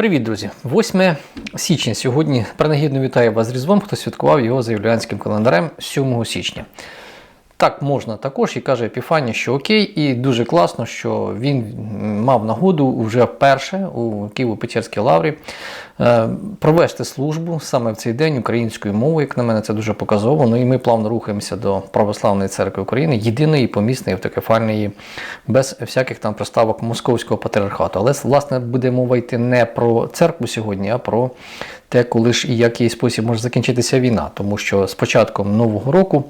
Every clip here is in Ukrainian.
Привіт, друзі! 8 січня сьогодні принагідно вітаю вас з Різдвом, хто святкував його за юліанським календарем 7 січня. Так можна також, і каже Епіфанія, що окей, і дуже класно, що він мав нагоду вже вперше у Києво-Печерській лаврі е, провести службу саме в цей день українською мовою. Як на мене, це дуже показово. Ну і ми плавно рухаємося до Православної церкви України, єдиної помісної автокефальної, без всяких там приставок московського патріархату. Але власне буде мова йти не про церкву сьогодні, а про те, коли ж і який спосіб може закінчитися війна, тому що з початком нового року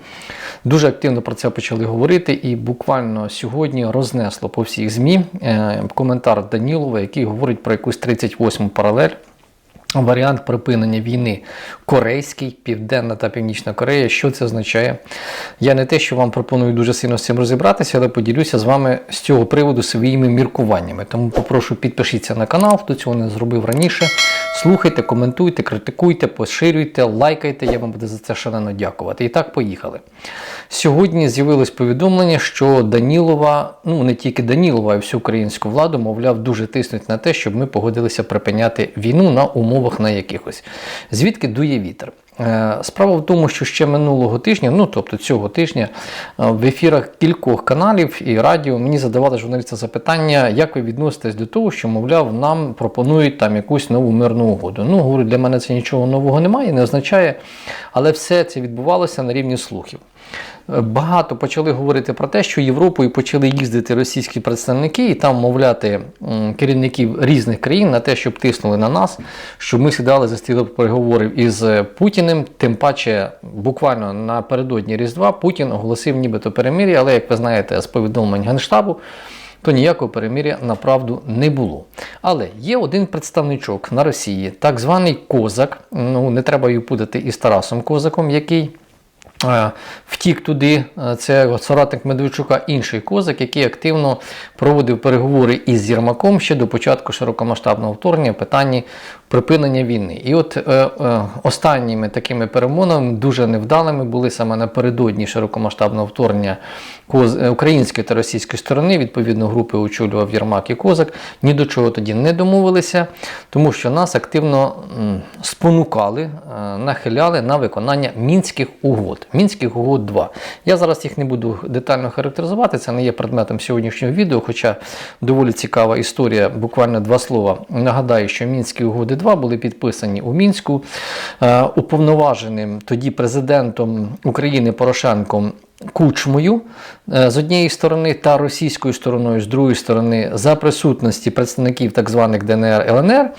дуже активно про це почали говорити, і буквально сьогодні рознесло по всіх ЗМІ е, коментар Данілова, який говорить про якусь 38-му паралель. Варіант припинення війни корейський, Південна та Північна Корея. Що це означає? Я не те, що вам пропоную дуже сильно з цим розібратися, але поділюся з вами з цього приводу своїми міркуваннями. Тому попрошу підпишіться на канал, хто цього не зробив раніше. Слухайте, коментуйте, критикуйте, поширюйте, лайкайте. Я вам буду за це шалено дякувати. І так, поїхали. Сьогодні з'явилось повідомлення, що Данілова, ну не тільки Данілова, а й всю українську владу, мовляв, дуже тиснуть на те, щоб ми погодилися припиняти війну на умовах на якихось. Звідки дує вітер? Е, Справа в тому, що ще минулого тижня, ну тобто цього тижня, е, в ефірах кількох каналів і радіо мені задавали журналісти запитання, як ви відноситесь до того, що, мовляв, нам пропонують там якусь нову мирну угоду. Ну, говорю, для мене це нічого нового немає, не означає, але все це відбувалося на рівні слухів. Багато почали говорити про те, що Європою почали їздити російські представники і там мовляти керівників різних країн на те, щоб тиснули на нас, щоб ми сідали за стіл переговорів із Путіним. Тим паче, буквально напередодні Різдва Путін оголосив нібито перемир'я, але як ви знаєте, з повідомлень Генштабу. То ніякого перемир'я направду не було. Але є один представничок на Росії, так званий Козак. Ну не треба її путати із Тарасом Козаком, який Втік туди, е, це соратник Медведчука, інший козак, який активно проводив переговори із Єрмаком ще до початку широкомасштабного вторгнення в питанні припинення війни. І от е, е, останніми такими перемовинами, дуже невдалими, були саме напередодні широкомасштабного вторгнення коз, е, української та російської сторони. Відповідно, групи очолював Єрмак і Козак. Ні до чого тоді не домовилися, тому що нас активно спонукали, е, нахиляли на виконання мінських угод. Мінських угод 2. Я зараз їх не буду детально характеризувати, це не є предметом сьогоднішнього відео, хоча доволі цікава історія, буквально два слова. Нагадаю, що мінські угоди 2 були підписані у Мінську е, уповноваженим тоді президентом України Порошенком. Кучмою е, з однієї сторони та російською стороною з другої сторони за присутності представників так званих ДНР ЛНР,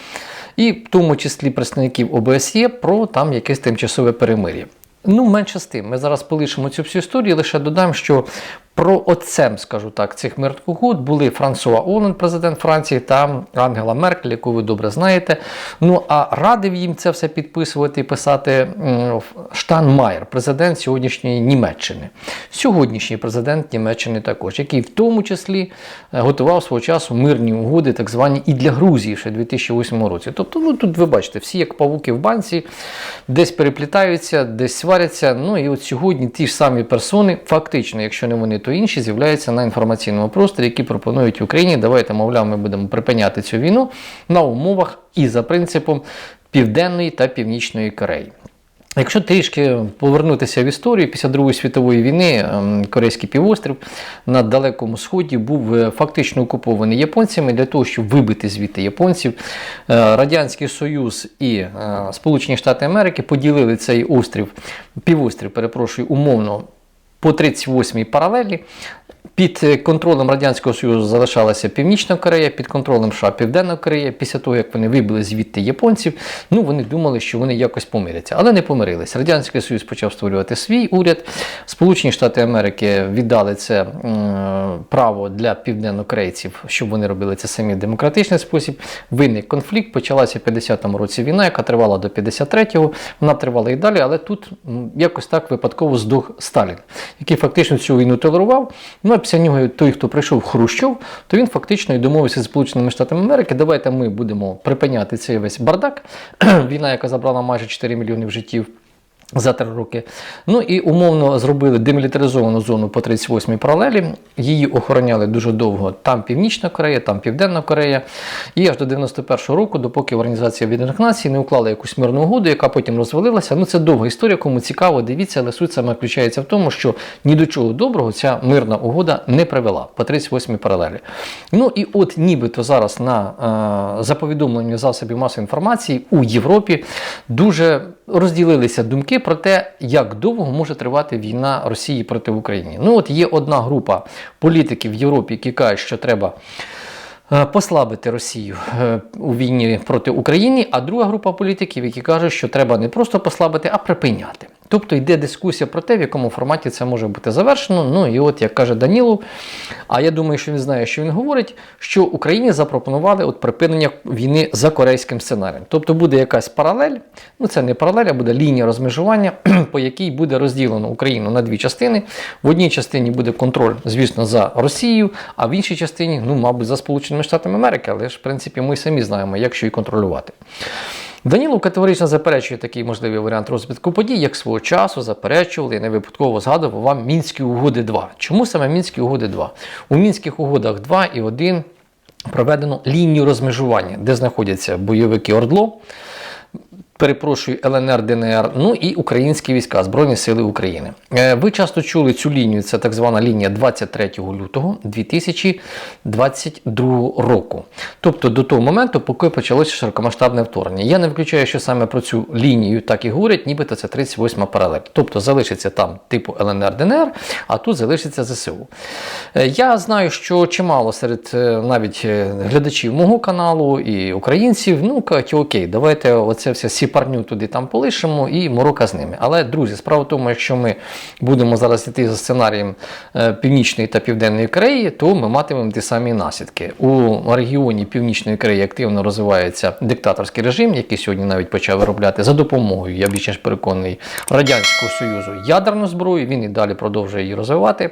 і в тому числі представників ОБСЄ про там якесь тимчасове перемир'я. Ну, менше з тим, ми зараз полишимо цю всю історію, лише додам, що про отцем, скажу так, цих мирних угод були Франсуа Олен, президент Франції, та Ангела Меркель, яку ви добре знаєте. Ну а радив їм це все підписувати і писати Штанмаєр, президент сьогоднішньої Німеччини. Сьогоднішній президент Німеччини також, який в тому числі е, готував свого часу мирні угоди, так звані і для Грузії ще в 2008 році. Тобто, ну тут ви бачите, всі як павуки в банці, десь переплітаються, десь сваряться. Ну і от сьогодні ті ж самі персони, фактично, якщо не вони, то інші з'являються на інформаційному просторі, які пропонують Україні. Давайте, мовляв, ми будемо припиняти цю війну на умовах і за принципом Південної та Північної Кореї. Якщо трішки повернутися в історію, після Другої світової війни ем, Корейський півострів на Далекому Сході був е, фактично окупований японцями для того, щоб вибити звідти японців. Е, Радянський Союз і е, Сполучені Штати Америки поділили цей острів, півострів, перепрошую, умовно по 38-й паралелі. Під е, контролем Радянського Союзу залишалася Північна Корея, під контролем США Південна Корея. Після того, як вони вибили звідти японців, ну вони думали, що вони якось помиряться, але не помирились. Радянський Союз почав створювати свій уряд. Сполучені Штати Америки віддали це право для південнокорейців, щоб вони робили це самі в демократичний спосіб. Виник конфлікт. Почалася в 50-му році війна, яка тривала до 53-го. Вона тривала і далі, але тут якось так випадково здох Сталін, який фактично цю війну толерував. Ну після нього той, хто прийшов Хрущов, то він фактично і домовився з Сполученими Штатами Америки. Давайте ми будемо припиняти цей весь бардак. Війна, яка забрала майже 4 мільйони життів. За три роки. Ну і умовно зробили демілітаризовану зону по 38-й паралелі. Її охороняли дуже довго. Там Північна Корея, там Південна Корея. І аж до 91-го року, допоки Організація Об'єднаних Націй не уклала якусь мирну угоду, яка потім розвалилася. Ну це довга історія, кому цікаво, дивіться, але суть саме включається в тому, що ні до чого доброго ця мирна угода не привела по 38-й паралелі. Ну і от нібито зараз на е, за повідомленням засобів масової інформації у Європі дуже розділилися думки про те, як довго може тривати війна Росії проти України. Ну от є одна група політиків в Європі, які кажуть, що треба. е, Послабити Росію е, у війні проти України, а друга група політиків, які кажуть, що треба не просто послабити, а припиняти. Тобто йде дискусія про те, в якому форматі це може бути завершено. Ну і от як каже Данілов, а я думаю, що він знає, що він говорить, що Україні запропонували от припинення війни за корейським сценарієм. Тобто буде якась паралель, ну це не паралель, а буде лінія розмежування, по якій буде розділено Україну на дві частини. В одній частині буде контроль, звісно, за Росією, а в іншій частині, ну, мабуть, за Сполученими Штатами Америки, але ж, в принципі, ми самі знаємо, як що і контролювати. Данілов категорично заперечує такий можливий варіант розвитку подій, як свого часу заперечували, і не випадково згадував вам Мінські угоди 2. Чому саме Мінські угоди 2? У Мінських угодах 2 і 1 проведено лінію розмежування, де знаходяться бойовики Ордло, перепрошую, ЛНР, ДНР, ну і українські війська, Збройні Сили України. Е, Ви часто чули цю лінію, це так звана лінія 23 лютого 2022 року. Тобто до того моменту, поки почалося широкомасштабне вторгнення. Я не виключаю, що саме про цю лінію так і говорять, нібито це 38 паралель. Тобто залишиться там типу ЛНР, ДНР, а тут залишиться ЗСУ. Е, Я знаю, що чимало серед е, навіть глядачів мого каналу і українців, ну кажуть, окей, давайте оце все сіпарню туди там полишимо і морока з ними. Але, друзі, справа в тому, якщо ми будемо зараз йти за сценарієм е, Північної та Південної Кореї, то ми матимемо ті самі наслідки. У регіоні Північної Кореї активно розвивається диктаторський режим, який сьогодні навіть почав виробляти за допомогою, я більш ніж переконаний, Радянського Союзу ядерну зброю. Він і далі продовжує її розвивати.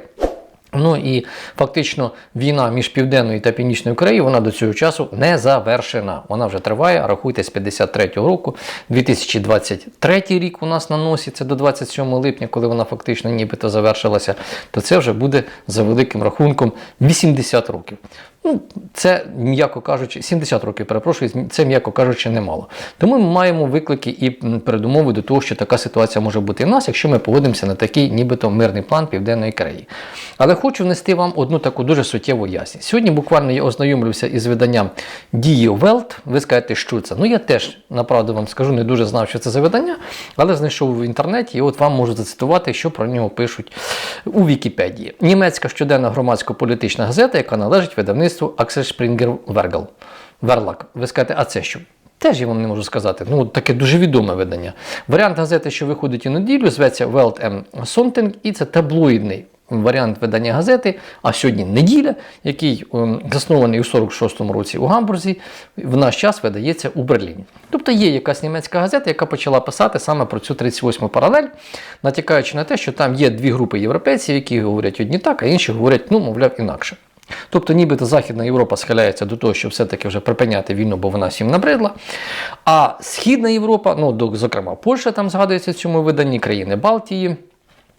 Ну і фактично війна між Південною та Північною Кореєю вона до цього часу не завершена. Вона вже триває, рахуйте, з 53-го року. 2023 рік у нас наноситься до 27 липня, коли вона фактично нібито завершилася, то це вже буде за великим рахунком 80 років. Ну, це, м'яко кажучи, 70 років, перепрошую, це, м'яко кажучи, немало. Тому ми маємо виклики і передумови до того, що така ситуація може бути в нас, якщо ми погодимося на такий нібито мирний план Південної Кореї. Але хочу внести вам одну таку дуже суттєву ясність. Сьогодні буквально я ознайомлювався із виданням Дії Велт. Ви скажете, що це. Ну я теж, направду вам скажу, не дуже знав, що це за видання, але знайшов в інтернеті, і от вам можу зацитувати, що про нього пишуть у Вікіпедії. Німецька щоденна громадсько-політична газета, яка належить видавництву Аксель Шпрінгер Вергел. Верлак. Ви скажете, а це що? Теж я вам не можу сказати. Ну, таке дуже відоме видання. Варіант газети, що виходить у неділю, зветься Welt M. Sonntag, і це таблоїдний варіант видання газети. А сьогодні неділя, який ем, заснований у 46-му році у Гамбурзі, в наш час видається у Берліні. Тобто є якась німецька газета, яка почала писати саме про цю 38-му паралель, натякаючи на те, що там є дві групи європейців, які говорять одні так, а інші говорять, ну, мовляв, інакше. Тобто, нібито Західна Європа схиляється до того, щоб все-таки вже припиняти війну, бо вона всім набридла. А Східна Європа, ну, зокрема, Польща там згадується в цьому виданні, країни Балтії.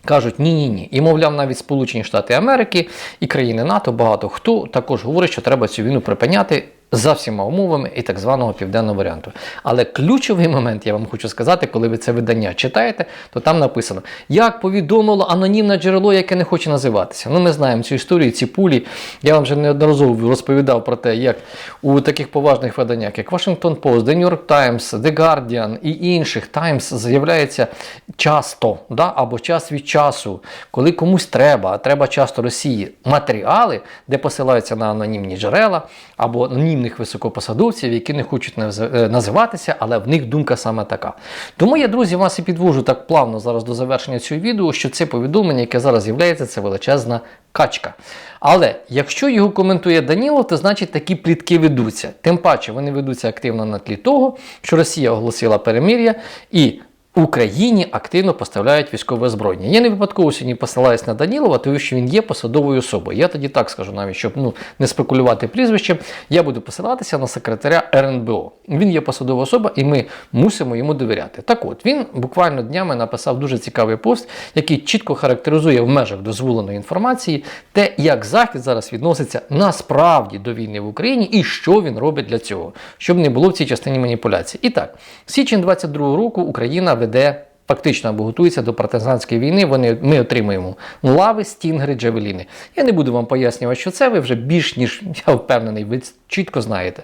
Кажуть, ні, ні, ні. І, мовляв, навіть Сполучені Штати Америки і країни НАТО, багато хто також говорить, що треба цю війну припиняти за всіма умовами і так званого південного варіанту. Але ключовий момент, я вам хочу сказати, коли ви це видання читаєте, то там написано, як повідомило анонімне джерело, яке не хоче називатися. Ну, ми знаємо цю історію, ці пулі. Я вам вже неодноразово розповідав про те, як у таких поважних виданнях, як Washington Post, The New York Times, The Guardian і інших Times з'являється часто, да, або час від часу, коли комусь треба, а треба часто Росії матеріали, де посилаються на анонімні джерела або анонімних високопосадовців, які не хочуть е, називатися, але в них думка саме така. Тому я, друзі, вас і підвожу так плавно зараз до завершення цього відео, що це повідомлення, яке зараз з'являється, це величезна качка. Але якщо його коментує Даніло, то значить такі плітки ведуться. Тим паче вони ведуться активно на тлі того, що Росія оголосила перемир'я і Україні активно поставляють військове озброєння. Я не випадково сьогодні посилаюсь на Данілова, тому що він є посадовою особою. Я тоді так скажу, навіть щоб ну, не спекулювати прізвищем, я буду посилатися на секретаря РНБО. Він є посадова особа, і ми мусимо йому довіряти. Так от він буквально днями написав дуже цікавий пост, який чітко характеризує в межах дозволеної інформації те, як Захід зараз відноситься насправді до війни в Україні і що він робить для цього, щоб не було в цій частині маніпуляцій. І так, січень 22 року Україна веде. Фактично або готується до партизанської війни. Вони ми отримуємо лави, стінгри, джавеліни. Я не буду вам пояснювати, що це. Ви вже більш ніж я впевнений, ви чітко знаєте.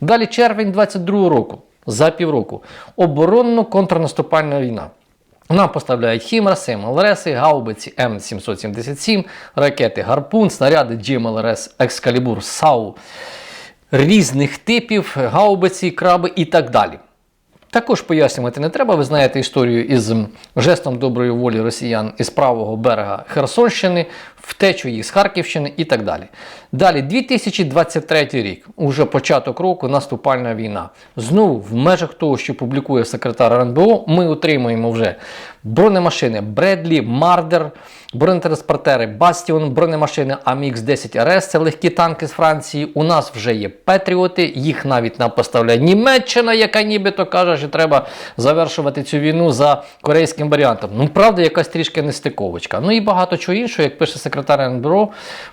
Далі червень 22 року, за півроку, оборонно-контрнаступальна війна. Нам поставляють Хімарси, МЛРСи, гаубиці М777, ракети Гарпун, снаряди GMLRS Екскалібур САУ різних типів, гаубиці, краби і так далі. Також пояснювати не треба. Ви знаєте історію із жестом доброї волі росіян із правого берега Херсонщини, втечу їх з Харківщини і так далі. Далі, 2023 рік, уже початок року, наступальна війна. Знову в межах того, що публікує секретар РНБО, ми отримуємо вже бронемашини Бредлі, Мардер, бронетранспортери Бастіон, бронемашини амх 10 РС, це легкі танки з Франції. У нас вже є Петріоти, їх навіть нам поставляє Німеччина, яка нібито каже, що треба завершувати цю війну за корейським варіантом. Ну, правда, якась трішки нестиковочка. Ну і багато чого іншого, як пише секретар РНБО,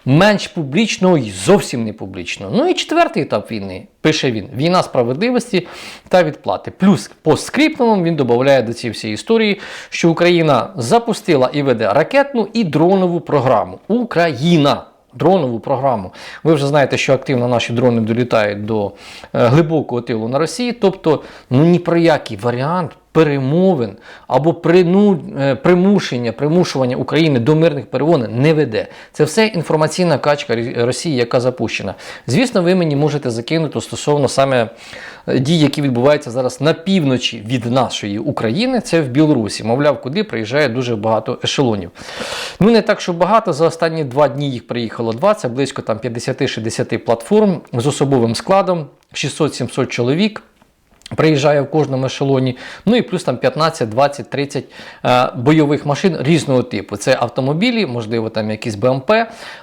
менш публічно і зовсім не публічно. Ну і четвертий етап війни. Пише він: війна справедливості та відплати. Плюс по скриптовому він додає до цієї всієї історії, що Україна запустила і веде ракетну і дронову програму. Україна! Дронову програму. Ви вже знаєте, що активно наші дрони долітають до е, глибокого тилу на Росії. Тобто, ну ні про який варіант перемовин або прину, е, примушення, примушування України до мирних перемовин не веде. Це все інформаційна качка Росії, яка запущена. Звісно, ви мені можете закинути стосовно саме е, дій, які відбуваються зараз на півночі від нашої України, це в Білорусі. Мовляв, куди приїжджає дуже багато ешелонів. Ну не так, що багато. За останні два дні їх приїхало два. Це близько там 50-60 платформ з особовим складом, 600-700 чоловік. Приїжджає в кожному ешелоні, ну і плюс там 15, 20, 30 е, бойових машин різного типу. Це автомобілі, можливо, там якісь БМП.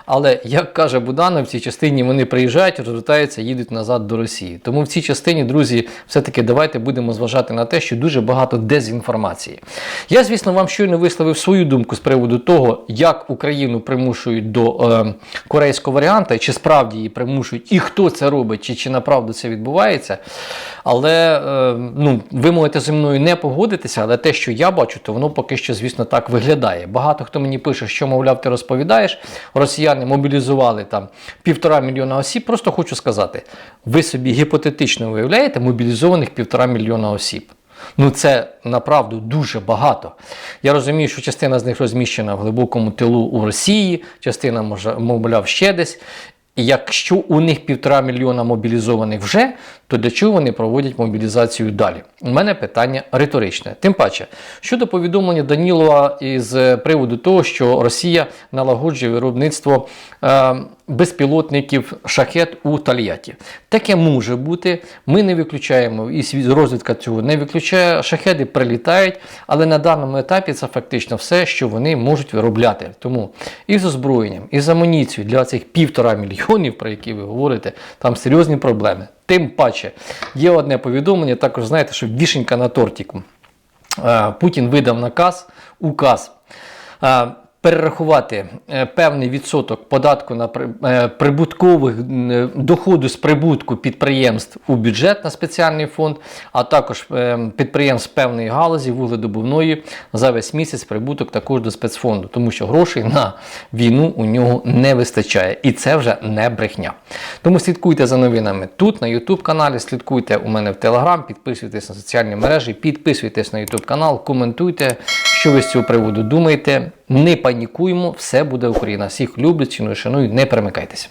Але як каже Буданов, в цій частині вони приїжджають, розвертаються, їдуть назад до Росії. Тому в цій частині, друзі, все-таки давайте будемо зважати на те, що дуже багато дезінформації. Я, звісно, вам щойно висловив свою думку з приводу того, як Україну примушують до е, корейського варіанта, чи справді її примушують, і хто це робить, чи, чи направду це відбувається. Але ну, ви можете зі мною не погодитися, але те, що я бачу, то воно поки що, звісно, так виглядає. Багато хто мені пише, що, мовляв, ти розповідаєш, росіяни мобілізували там півтора мільйона осіб. Просто хочу сказати, ви собі гіпотетично виявляєте мобілізованих півтора мільйона осіб. Ну, це направду дуже багато. Я розумію, що частина з них розміщена в глибокому тилу у Росії, частина, може, мовляв, ще десь. Якщо у них півтора мільйона мобілізованих вже, то для чого вони проводять мобілізацію далі? У мене питання риторичне. Тим паче, щодо повідомлення Данілова із е, приводу того, що Росія налагоджує виробництво е, безпілотників шахет у Тольятті. Таке може бути. Ми не виключаємо, і розвідка цього не виключає. Шахеди прилітають, але на даному етапі це фактично все, що вони можуть виробляти. Тому і з озброєнням, і з амуніцією для цих півтора мільйонів, про які ви говорите, там серйозні проблеми. Тим паче, є одне повідомлення, також знаєте, що вішенька на тортику. Е, Путін видав наказ, указ перерахувати е, певний відсоток податку на е, прибуткових е, доходу з прибутку підприємств у бюджет на спеціальний фонд, а також підприємств певної галузі вугледобувної за весь місяць прибуток також до спецфонду, тому що грошей на війну у нього не вистачає, і це вже не брехня. Тому слідкуйте за новинами тут на YouTube каналі, слідкуйте у мене в Telegram, підписуйтесь на соціальні мережі, підписуйтесь на YouTube канал, коментуйте, що ви з цього приводу думаєте. Не панікуємо, все буде Україна. Всіх люблять, ціною шаную, не перемикайтеся.